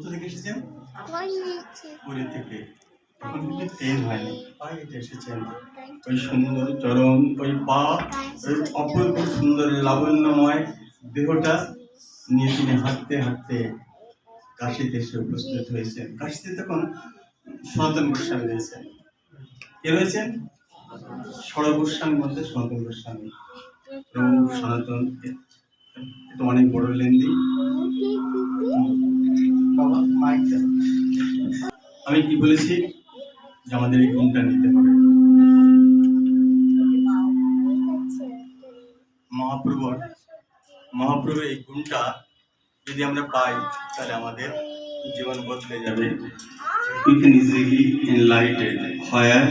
কোথা থেকে এসেছেন? পুরী থেকে। তখন কিন্তু ট্রেন হয়নি। হেঁটে এসেছেন? ওই সুন্দর চরণ ওই পা ওই অপূর্ব সুন্দর লাবণ্যময় দেহটা নিয়ে তিনি হাঁটতে হাঁটতে কাশিতে এসে উপস্থিত হয়েছেন। কাশিতে তখন সনাতন গোস্বামী রয়েছেন। কে রয়েছেন? ষড় গোস্বামীর মধ্যে সনাতন গোস্বামী। সনাতন এ তো অনেক বড় লেন্দি। আমি কি বলেছি? যে আমাদের এই গুণটা নিতে হবে। মহাপ্রভুর মহাপ্রভু এই গুণটা যদি আমরা পাই, তাহলে আমাদের জীবন বদলে যাবে। Easily enlighten where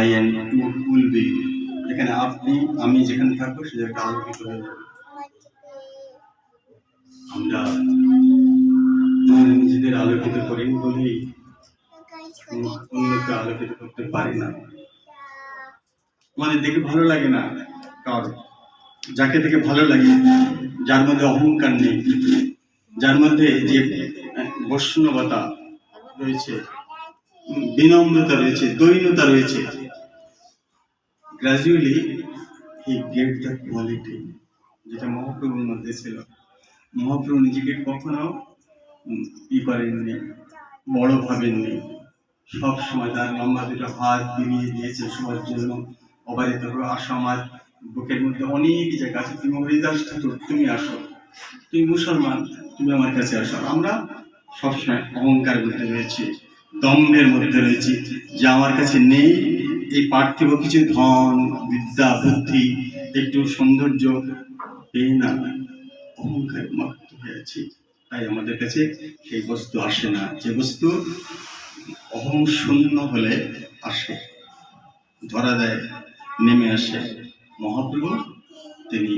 I and you will be. যেখানে আপনি, আমি যেখানে থাকব সে জায়গাটা আলোকিত হয়ে যাবে আমরা নিজেদের আলোকিত করি বলেই অন্যকে আলোকিত করতে পারি না। আমাদের দেখে ভালো লাগে না কার। যাকে দেখে ভালো লাগে যার মধ্যে অহংকার নেই যার মধ্যে যে বৈষ্ণবতা রয়েছে বিনম্রতা রয়েছে দৈন্যতা রয়েছে gradually he get the quality যেটা মহাপ্রভুর মধ্যে ছিল। মহাপ্রভু নিজেকে কখনো ই করেননি বড় ভাবেননি সব সময় তার লম্বা দুটো হাত বিলিয়ে দিয়েছে সবার জন্য। অবারিত করে আসো আমার বুকের মধ্যে অনেক জায়গা আছে, তুমি হরিদাস ঠাকুর তুমি আসো। তুমি মুসলমান, তুমি আমার কাছে আসো। আমরা সবসময় অহংকারের মধ্যে রয়েছি দম্ভের মধ্যে রয়েছি, যে আমার কাছে নেই। এই পার্থিব কিছু ধন, বিদ্যা, বুদ্ধি, একটু সৌন্দর্য, এই না, অহংকার মুক্ত হয়েছি তাই আমাদের কাছে সেই বস্তু আসে না। যে বস্তু অহং শূন্য হলে আসে, ধরা দেয়, নেমে আসে। মহাপ্রভু, তিনি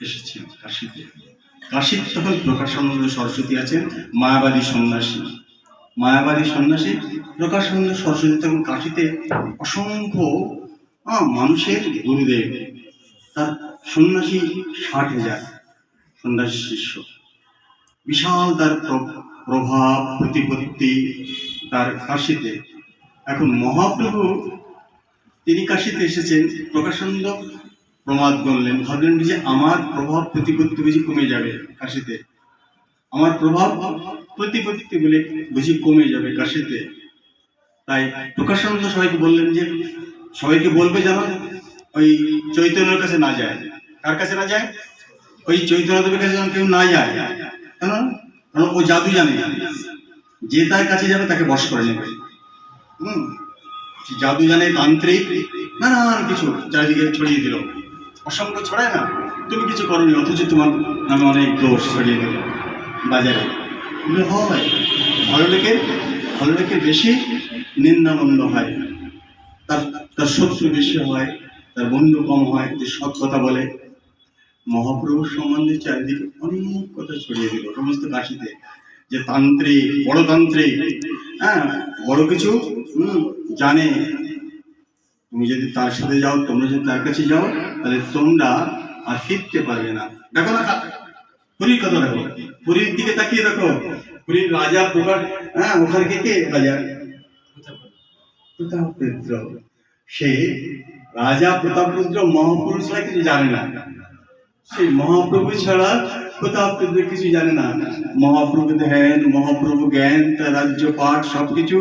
এসেছেন কাশীতে। কাশীতে তখন প্রকাশানন্দ সরস্বতী আছেন, মায়াবাদী সন্ন্যাসী। মায়াবাদী সন্ন্যাসী, প্রকাশানন্দ সরস্বতী তখন কাশীতে অসংখ্য মানুষের গুরুদেব। তার সন্ন্যাসী ষাট হাজার। সন্ন্যাসী শিষ্য। বিশাল তার প্র- প্রভাব, প্রতিপত্তি তার কাশিতে। এখন মহাপ্রভু তিনি কাশিতে এসেছেন প্রকাশানন্দ প্রমাদ করলেন ভাবলেন যে আমার প্রভাব, প্রতিপত্তি বুঝি কমে যাবে কাশিতে। আমার প্রভাব, প্রতিপত্তি বলে বুঝি কমে যাবে কাশিতে। তাই প্রকাশানন্দ সবাইকে বললেন যে, সবাইকে বলবে যেন ওই চৈতন্যের কাছে না যায়। কার কাছে না যায়? ওই চৈতন্যদেবের কাছে যেন কেউ না যায়, কেন? কারণ ও জাদু জানে। যে তার কাছে যাবে তাকে বস করে নেবে। হুম? জাদু জানে তান্ত্রিক। নানান কিছু চারিদিকে ছড়িয়ে দিল। অসংখ্য ছড়ায় না। তুমি কিছু করনি, অথচ তোমার নামে অনেক দোষ ছড়িয়ে দিল। বাজারে। হয় ভালো লোকের ভালো লোকের বেশি নিন্দামন্দ হয়। তার তার শত্রু বেশি হয়, তার বন্ধু কম হয় যে সৎ কথা বলে। মহাপ্রভু সম্বন্ধে চারিদিকে অনেক কথা ছড়িয়ে দিল, সমস্ত কাশিতে যে তান্ত্রিক বড় তান্ত্রিক হ্যাঁ বড় কিছু জানে। তুমি যদি তার সাথে যাও, তোমরা যদি তার কাছে যাও, তাহলে তোমরা আর ফিরতে পারবে না। দেখো না পুরীর কথা দেখো। পুরীর দিকে তাকিয়ে দেখো। পুরীর রাজা প্রকার হ্যাঁ ওখানে কে কে রাজা? প্রতাপরুদ্র। সে রাজা প্রতাপরুদ্র মহাপুরুষ ছাড়া কিছু জানে না। সেই মহাপ্রভু ছাড়া প্রতাপরুদ্র কিছু জানে না। মহাপ্রভু ধ্যান মহাপ্রভু জ্ঞান, তার রাজ্য, পাঠ, সবকিছু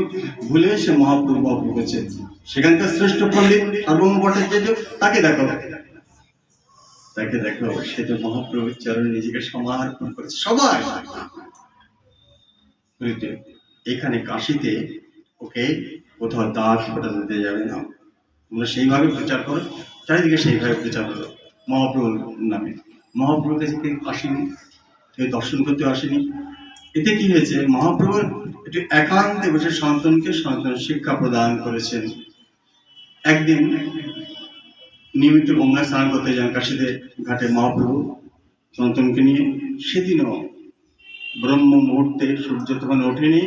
ভুলে সে মহাপ্রভু বাবু হয়েছে। সেখানকার শ্রেষ্ঠ পণ্ডিত সার্বভৌম ভট্টাচার্য, তাকে দেখো। তাকে দেখো, সে তো মহাপ্রভুর চরণে নিজেকে সমার্পণ করেছে। সবাই? এখানে কাশিতে ওকে কোথাও দাঁত ফোটা দিতে যাবে না। তোমরা সেইভাবে প্রচার করো, চারিদিকে সেইভাবে প্রচার করো। মহাপ্রভুর নামে। মহাপ্রভুর কাছে কেউ আসেনি, কেউ দর্শন করতে আসেনি। এতে কি হয়েছে? মহাপ্রভু একটু একান্তে বসে সন্তানকে সন্তান শিক্ষা প্রদান করেছেন। একদিন নিয়মিত গঙ্গা স্নান করতে যান কাশীতে ঘাটে মহাপ্রভু সন্তানকে নিয়ে। সেদিনও ব্রহ্ম মুহূর্তে সূর্য তখন ওঠেনি।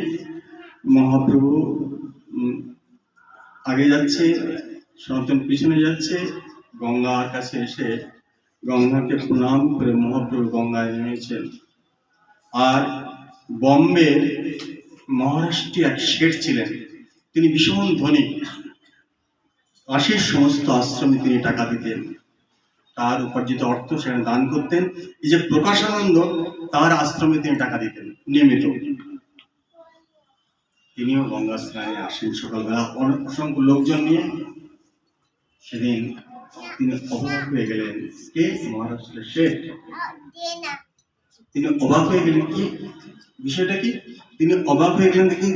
মহাপ্রভু আগে যাচ্ছে, সনাতন পিছনে যাচ্ছে গঙ্গার কাছে এসে গঙ্গাকে প্রণাম করে মহাপ্রভু গঙ্গায় নেমেছেন। আর বম্বে মহারাষ্ট্রে এক শেঠ ছিলেন। তিনি ভীষণ ধনী। কাশীর সমস্ত আশ্রমে তিনি টাকা দিতেন। তার উপার্জিত অর্থ সেখানে দান করতেন। এই যে প্রকাশানন্দ, তার আশ্রমে তিনি টাকা দিতেন, নিয়মিত। তিনিও গঙ্গা স্নানে আসেন সকালবেলা। অসংখ্য লোকজন নিয়ে। সেদিন তিনি অবাক হয়ে গেলেন। কে? মহারাষ্ট্রের শেখ। তিনি অবাক হয়ে গেলেন কি? বিষয়টা কি? তিনি অবাক হয়ে গেলেন দেখি,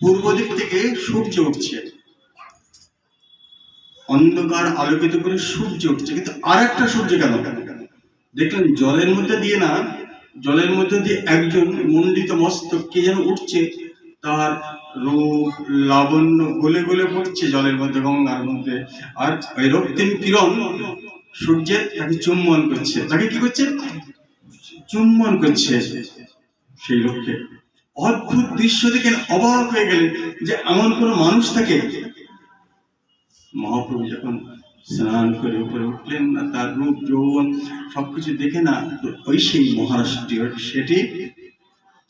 পূর্ব দিক থেকে সূর্য উঠছে। অন্ধকার আলোকিত করে সূর্য উঠছে। কিন্তু আর একটা সূর্য কেন দেখলেন জলের মধ্যে দিয়ে না, জলের মধ্যে দিয়ে একজন মণ্ডিত মস্তক কে যেন উঠছে, তার রূপ, লাবণ্য গলে গলে পড়ছে জলের মধ্যে, গঙ্গার মধ্যে। আর ওই রক্তিম কিরণ, সূর্যের তাকে চুম্বন করছে। তাকে কি করছে? চুম্বন করছে সেই লোককে। অদ্ভুত দৃশ্য দেখে অবাক হয়ে গেলেন যে এমন কোন মানুষ থাকে। মহাপ্রভু যখন স্নান করে উপরে উঠলেন না, তার রূপ, যৌবন সবকিছু দেখে না ওই সেই মহারাষ্ট্রীয় সেটি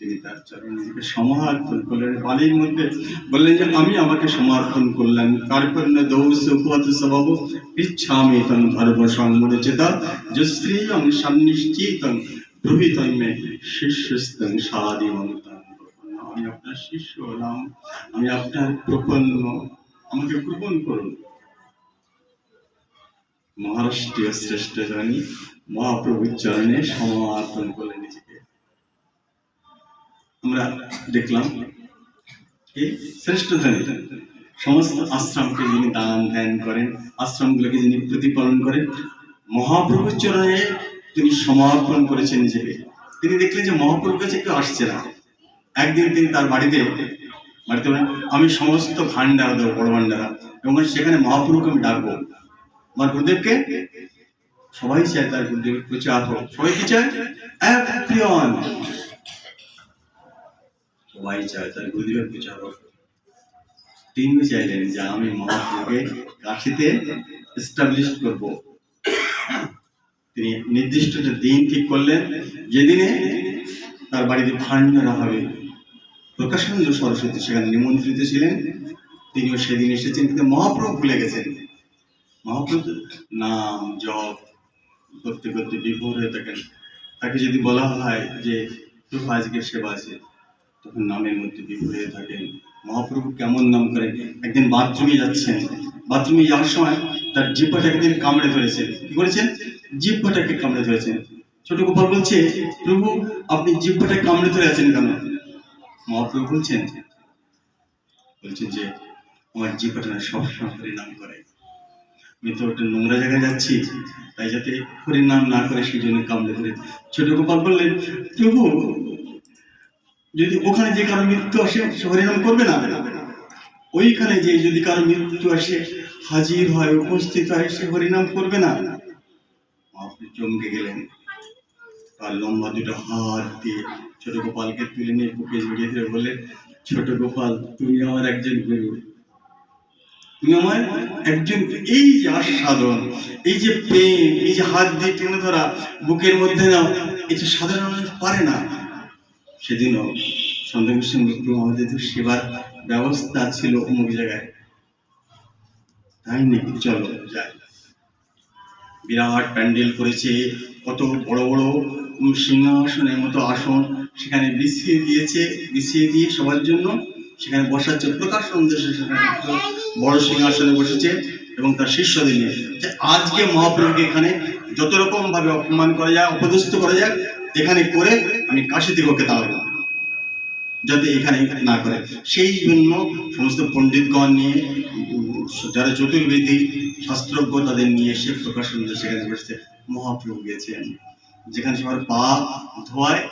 তিনি তার চরণে নিজেকে সমার্পণ করলেন। বালির মধ্যে বললেন যে, আমি আমাকে সমর্পণ করলাম। কার্পণ্য দৌস উপহত স্বভাব। ইচ্ছামি তং ধর্ম সংমূঢ় চেতা যশ্রীয়ং সন্নিশ্চিতং প্রভৃতং মে শিষ্যস্তং সাদি আমি আপনার শিষ্য হলাম। আমি আপনার প্রপন্ন। আমাকে প্রপন্ন করুন। মহারাষ্ট্রীয় শ্রেষ্ঠ জনী মহাপ্রভুর চরণে সমর্পণ করলেন। নিজেকে আমরা দেখলাম এই শ্রেষ্ঠ ধনী। সমস্ত আশ্রমকে যিনি দান ধ্যান করেন আশ্রমগুলোকে যিনি প্রতিপালন করেন মহাপ্রভুর চরণে তিনি সমর্পণ করেছেন নিজেকে। তিনি দেখলেন যে মহাপ্রভুর কাছে কেউ আসছে না। একদিন তিনি তার বাড়িতে বাড়িতে বলেন, আমি সমস্ত ভান্ডারা দেবো বড় ভান্ডারা এবং সেখানে মহাপ্রভুকে আমি ডাকবো। আমার গুরুদেবকে? সবাই চায় তার গুরুদেব প্রচার হোক। সবাই কি চায়? এভরিওয়ান সবাই চায় তার গুরুদেবের হোক তিনি চাইলেন যে আমি মহাপ্রভুকে কাশিতে এস্টাবলিশ করব। তিনি নির্দিষ্ট একটা দিন ঠিক করলেন, যেদিনে তার বাড়িতে ভান্ডারা হবে। প্রকাশানন্দ সরস্বতী সেখানে নিমন্ত্রিত ছিলেন, তিনিও সেদিন এসেছেন, কিন্তু মহাপ্রভু ভুলে গেছেন। মহাপ্রভু নাম জপ করতে করতে বিভোর হয়ে থাকেন। তাকে যদি বলা হয় যে, প্রভু আজকে সেবা আছে তখন নামের মধ্যে হয়ে থাকেন। মহাপ্রভু কেমন নাম করেন একদিন বাথরুমে যাচ্ছেন। বাথরুমে যাওয়ার সময় তার জিব্বাটাকে তিনি কামড়ে ধরেছেন কি করেছেন? জিব্বাটাকে কামড়ে ধরেছেন। ছোট গোপাল বলছে, প্রভু, আপনি জিব্বাটা কামড়ে ধরে আছেন কেন? মহাপ্রভু বলছেন বলছেন যে, আমার জিব্বাটা না সবসময় হরিনাম করে। আমি তো একটা নোংরা জায়গায় যাচ্ছি, তাই যাতে হরিনাম না করে সেই জন্য কামড়ে ধরে ছোট গোপাল বললেন, প্রভু যদি ওখানে যে কারও মৃত্যু আসে, সে হরিনাম করবে না? ওইখানে যে যদি কারও মৃত্যু আসে, হাজির হয়, উপস্থিত হয়, সে হরিনাম করবে না? আপনি চমকে গেলেন। তার লম্বা দুটো হাত দিয়ে ছোট গোপালকে তুলে নিয়ে বুকে জড়িয়ে ধরে বললেন, ছোট গোপাল, তুমি আমার একজন গুরু। তুমি আমার একজন এই যে আস্বাদন, এই যে প্রেম, এই যে হাত দিয়ে টেনে ধরা, বুকের মধ্যে নাও এটা সাধারণ মানুষ পারে না। সেদিনও সন্দেহের সঙ্গে প্রভু আমাদের তো সেবার ব্যবস্থা ছিল অমুক জায়গায়, তাই নাকি চলো যাই। বিরাট প্যান্ডেল করেছে, কত বড় বড় সিংহাসনের মতো আসন সেখানে বিছিয়ে দিয়েছে, বিছিয়ে দিয়ে সবার জন্য সেখানে বসাচ্ছে প্রকাশ সন্দেশে সেখানে বড় সিংহাসনে বসেছে এবং তার শিষ্যদের নিয়ে। যে আজকে মহাপ্রভুকে এখানে যত রকম ভাবে অপমান করা যায়, অপদস্থ করা যায়, এখানে করে আমি কাশি ওকে তাড়াবো যাতে এখানে না করে। সেই জন্য সমস্ত পণ্ডিতগণ নিয়ে, যারা চতুর্বেদী শাস্ত্রজ্ঞ তাদের নিয়ে এসে প্রকাশ সুন্দর সেখানে বসতে মহাপ্রভু গেছেন যেখানে সবার পা ধোয়ায়,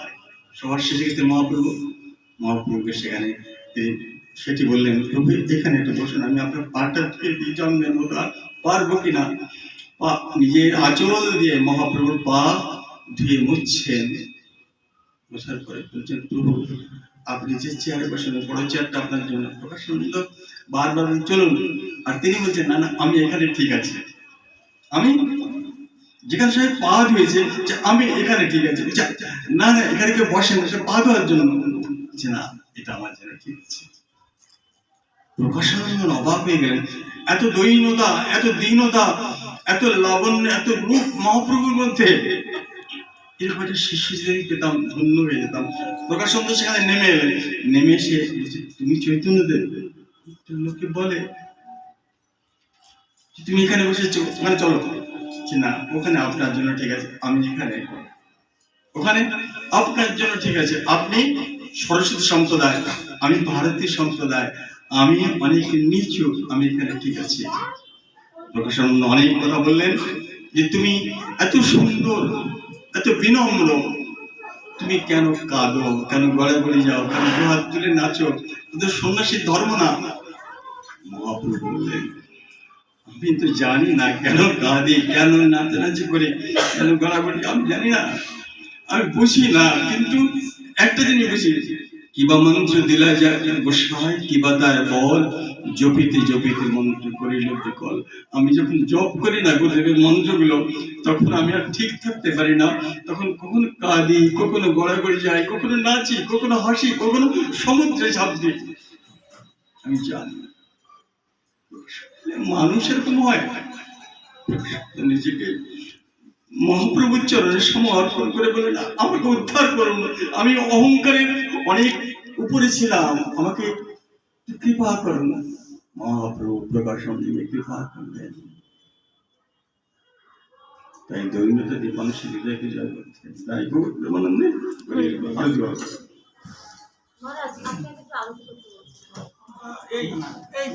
সবার শেষে গেছে মহাপ্রভু। মহাপ্রভুকে সেখানে সেটি বললেন প্রভু এখানে একটু বসুন, আমি আপনার পাটা জন্মের মতো পারব কিনা পা, নিজের আচল দিয়ে মহাপ্রভুর পা ধুয়ে মুছছেন। বসার পরে বলছেন, প্রভু আপনি যে চেয়ারে বসেন বড় চেয়ারটা আপনার জন্য প্রকাশ সুন্দর বারবার চলুন। আর তিনি বলছেন না না আমি এখানে ঠিক আছি। আমি? যেখানে সাহেব পা ধুয়েছে আমি এখানে ঠিক আছে। যা, না না এখানে কেউ বসে না সে পা ধোয়ার জন্য। যে না এটা আমার জন্য ঠিক আছে। প্রকাশানন্দ অবাক হয়ে গেলেন এত দৈনতা এত দীনতা এত লাবণ্য এত রূপ মহাপ্রভুর মধ্যে যদি পেতাম, ধন্য হয়ে যেতাম। সেখানে নেমে এলেন নেমে এসে তুমি চৈতন্যদেব? একটা লোকে বলে তুমি এখানে চলো। যে, না, ওখানে আপনার জন্য ঠিক আছে, আমি এখানে। ওখানে, আপনার জন্য ঠিক আছে, আপনি সরস্বতী সম্প্রদায়, আমি ভারতীয় সম্প্রদায়, আমি অনেক নিচু, আমি এখানে ঠিক আছি। প্রকাশানন্দ অনেক কথা বললেন যে, তুমি এত সুন্দর এত বিনম্র। তুমি কেন কাঁদো? কেন গড়াগড়ি যাও? কেন হাত তুলে নাচো? তোদের সন্ন্যাসীর ধর্ম না। মহাপ্রভু বললেন, আমি তো জানি না কেন কাঁদি, কেন নাচানাচি করে, কেন গড়াগড়ি আমি জানি না। আমি বুঝি না, কিন্তু একটা জিনিস বুঝি। কিবা মন্ত্র দিলা যায় গোসাই, কিবা তার বল জপিতে জপিতে মন্ত্র করিল বিকল আমি যখন জপ করি না, গুরুদেবের মন্ত্রগুলো, তখন আমি আর ঠিক থাকতে পারি না। তখন কখনো কাঁদি, কখনো গড়াগড়ি যাই কখনো নাচি, কখনো হাসি, কখনো সমুদ্রে ঝাঁপ দিই। আমি জানি না। মানুষ এরকম হয় নিজেকে মহাপ্রভুর চরণে সমর্পণ করে বললেন, আমাকে উদ্ধার করুন। আমি অহংকারের অনেক উপরে ছিলাম। আমাকে কৃপা করুন মহাপ্রভু প্রকাশন দিয়ে কৃপা করলেন তাই দৈন্যতা দিয়ে মানুষের হৃদয়কে জয় করতে তাই প্রেমানন্দে আরতি করো। মহারাজ আপনাকে একটু আলোচনা করতে এই এই।